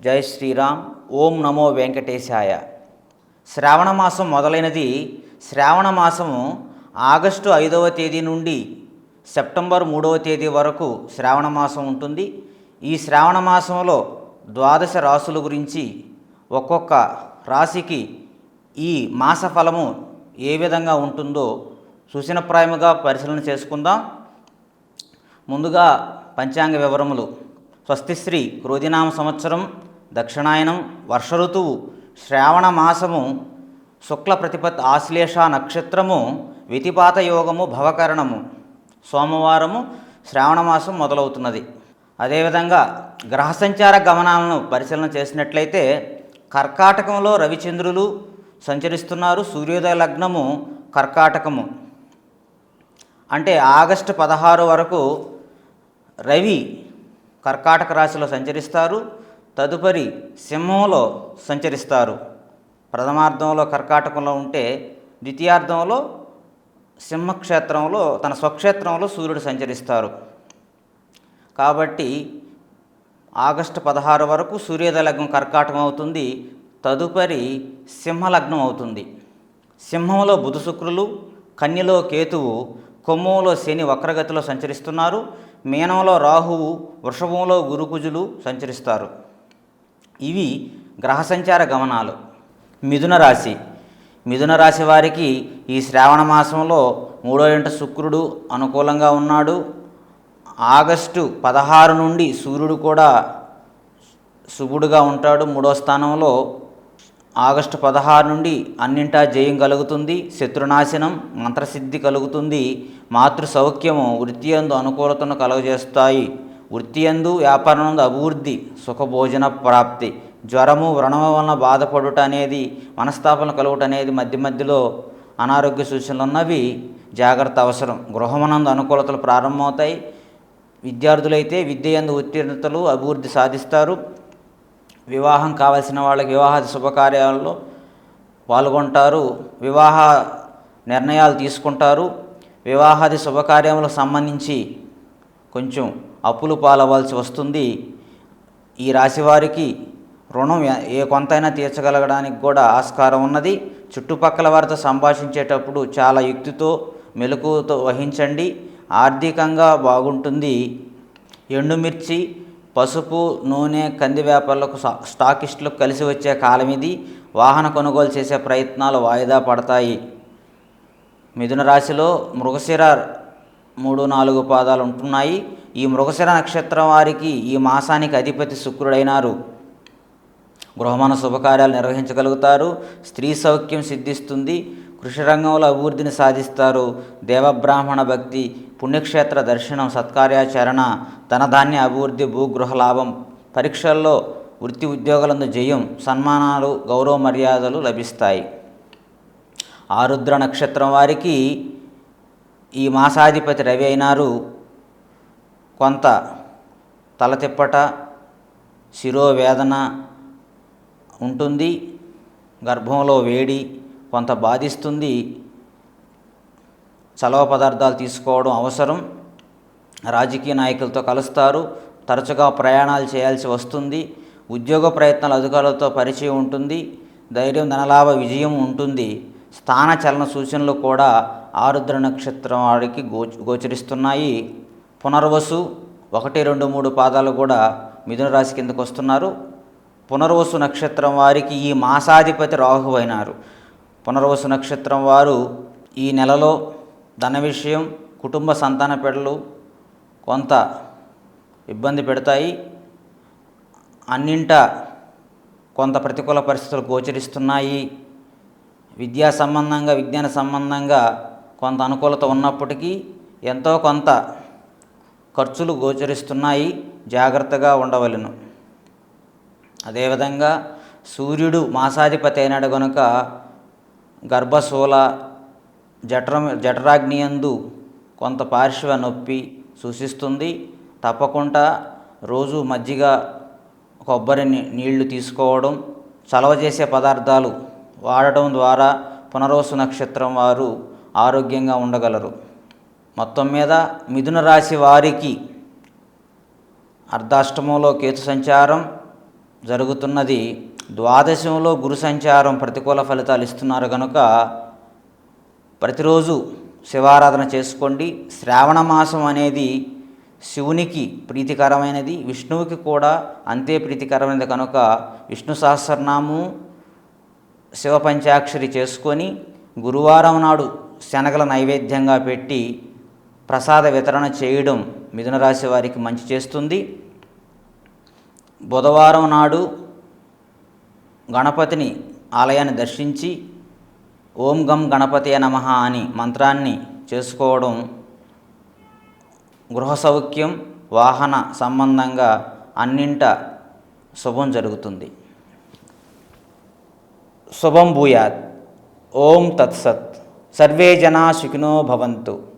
జై శ్రీరామ్ ఓం నమో వెంకటేశాయ. శ్రావణ మాసం మొదలైనది శ్రావణ మాసము ఆగస్టు ఐదవ తేదీ నుండి సెప్టెంబర్ మూడవ తేదీ వరకు శ్రావణ మాసం ఉంటుంది. ఈ శ్రావణ మాసంలో ద్వాదశ రాసుల గురించి ఒక్కొక్క రాశికి ఈ మాస ఫలము ఏ విధంగా ఉంటుందో సూచనప్రాయముగా పరిశీలన చేసుకుందాం. ముందుగా పంచాంగ వివరములు. స్వస్తిశ్రీ క్రోధినామ సంవత్సరం దక్షిణాయనం వర్ష ఋతువు శ్రావణ మాసము శుక్ల ప్రతిపత్ ఆశ్లేష నక్షత్రము వితిపాత యోగము భవకరణము. సోమవారము శ్రావణ మాసం మొదలవుతున్నది. అదేవిధంగా గ్రహ సంచార గమనాలను పరిశీలన చేసినట్లయితే కర్కాటకంలో రవిచంద్రులు సంచరిస్తున్నారు. సూర్యోదయ లగ్నము కర్కాటకము. అంటే ఆగస్టు పదహారు వరకు రవి కర్కాటక రాశిలో సంచరిస్తారు. తదుపరి సింహంలో సంచరిస్తారు. ప్రథమార్థంలో కర్కాటకంలో ఉంటే ద్వితీయార్థంలో సింహక్షేత్రంలో తన స్వక్షేత్రంలో సూర్యుడు సంచరిస్తారు. కాబట్టి ఆగస్టు పదహారు వరకు సూర్యోదయ లగ్నం కర్కాటకం అవుతుంది. తదుపరి సింహలగ్నం అవుతుంది. సింహంలో బుధ శుక్రులు కన్యలో కేతువు కొమ్మంలో శని వక్రగతిలో సంచరిస్తున్నారు. మీనంలో రాహువు వృషభంలో గురుకుజులు సంచరిస్తారు. ఇవి గ్రహ సంచార గమనాలు. మిథున రాశి. మిథున రాశి వారికి ఈ శ్రావణ మాసంలో మూడో ఇంట శుక్రుడు అనుకూలంగా ఉన్నాడు. ఆగస్టు పదహారు నుండి సూర్యుడు కూడా శుభుడుగా ఉంటాడు. మూడో స్థానంలో ఆగస్టు పదహారు నుండి అన్నింటా జయం కలుగుతుంది. శత్రునాశనం మంత్రసిద్ధి కలుగుతుంది. మాతృ సౌఖ్యము వృత్తి అందు అనుకూలతను కలుగజేస్తాయి. వృత్తియందు వ్యాపారనందు అభివృద్ధి సుఖభోజన ప్రాప్తి జ్వరము వ్రణము వలన బాధపడుట అనేది మనస్తాపన కలుగుట అనేది మధ్య మధ్యలో అనారోగ్య సూచనలు ఉన్నవి జాగ్రత్త అవసరం. గృహమనందు అనుకూలతలు ప్రారంభమవుతాయి. విద్యార్థులైతే విద్య యందు ఉత్తీర్ణతలు అభివృద్ధి సాధిస్తారు. వివాహం కావలసిన వాళ్ళకి వివాహాది శుభకార్యాలలో పాల్గొంటారు. వివాహ నిర్ణయాలు తీసుకుంటారు. వివాహాది శుభకార్యములకు సంబంధించి కొంచెం అప్పులు పాలవలసి వస్తుంది. ఈ రాశి వారికి రుణం ఏ కొంతైనా తీర్చగలగడానికి కూడా ఆస్కారం ఉన్నది. చుట్టుపక్కల వారితో సంభాషించేటప్పుడు చాలా యుక్తితో మెలకువతో వహించండి. ఆర్థికంగా బాగుంటుంది. ఎండుమిర్చి పసుపు నూనె కంది వ్యాపారులకు స్టాకిస్టులకు కలిసి వచ్చే కాలం ఇది. వాహన కొనుగోలు చేసే ప్రయత్నాలు వాయిదా పడతాయి. మిథున రాశిలో మృగశిర మూడు నాలుగు పాదాలు ఉంటున్నాయి. ఈ మృగశిర నక్షత్రం వారికి ఈ మాసానికి అధిపతి శుక్రుడైనారు. గృహమాన శుభకార్యాలు నిర్వహించగలుగుతారు. స్త్రీ సౌఖ్యం సిద్ధిస్తుంది. కృషి రంగంలో అభివృద్ధిని సాధిస్తారు. దేవబ్రాహ్మణ భక్తి పుణ్యక్షేత్ర దర్శనం సత్కార్యాచరణ ధనధాన్య అభివృద్ధి భూగృహ లాభం పరీక్షల్లో వృత్తి ఉద్యోగులందు జయం సన్మానాలు గౌరవ మర్యాదలు లభిస్తాయి. ఆరుద్ర నక్షత్రం వారికి ఈ మాసాధిపతి రవి అయినారు. కొంత తలతిప్పట శిరోవేదన ఉంటుంది గర్భంలో వేడి కొంత బాధిస్తుంది చలవ పదార్థాలు తీసుకోవడం అవసరం రాజకీయ నాయకులతో కలుస్తారు తరచుగా ప్రయాణాలు చేయాల్సి వస్తుంది ఉద్యోగ ప్రయత్నాలు అధికారులతో పరిచయం ఉంటుంది ధైర్యం ధనలాభ విజయం ఉంటుంది స్థాన చలన సూచనలు కూడా ఆరుద్ర నక్షత్రం వాడికి గోచ గోచరిస్తున్నాయి. పునర్వసు ఒకటి రెండు మూడు పాదాలు కూడా మిథున రాశి కిందకు వస్తున్నారు. పునర్వసు నక్షత్రం వారికి ఈ మాసాధిపతి రాహు అయినారు. పునర్వసు నక్షత్రం వారు ఈ నెలలో ధన విషయం కుటుంబ సంతాన పెడలు కొంత ఇబ్బంది పెడతాయి. అన్నింట కొంత ప్రతికూల పరిస్థితులు గోచరిస్తున్నాయి. విద్యా సంబంధంగా విజ్ఞాన సంబంధంగా కొంత అనుకూలత ఉన్నప్పటికీ ఎంతో కొంత ఖర్చులు గోచరిస్తున్నాయి జాగ్రత్తగా ఉండవలెను. అదేవిధంగా సూర్యుడు మాసాధిపతి అయినాడు గనుక గర్భశూల జఠర జఠరాగ్నియందు కొంత పార్శ్వ నొప్పి సూచిస్తుంది. తప్పకుండా రోజు మజ్జిగ కొబ్బరి నీళ్ళు తీసుకోవడం చలవ చేసే పదార్థాలు వాడటం ద్వారా పునరోసు నక్షత్రం వారు ఆరోగ్యంగా ఉండగలరు. మొత్తం మీద మిథున రాశి వారికి అర్ధాష్టమంలో కేతు సంచారం జరుగుతున్నది. ద్వాదశంలో గురు సంచారం ప్రతికూల ఫలితాలు ఇస్తున్నారు కనుక ప్రతిరోజు శివారాధన చేసుకోండి. శ్రావణ మాసం అనేది శివునికి ప్రీతికరమైనది. విష్ణువుకి కూడా అంతే ప్రీతికరమైనది కనుక విష్ణు సహస్రనామం శివ పంచాక్షరి చేసుకొని గురువారం నాడు శనగల నైవేద్యంగా పెట్టి ప్రసాద వితరణ చేయడం మిథున రాశి వారికి మంచి చేస్తుంది. బుధవారం నాడు గణపతిని ఆలయాన్ని దర్శించి ఓం గం గణపతి నమ అని మంత్రాన్ని చేసుకోవడం గృహ సౌఖ్యం వాహన సంబంధంగా అన్నింట శుభం జరుగుతుంది. శుభం భూయాత్. ఓం తత్సత్. సర్వే జనా సుఖినో భవంతు.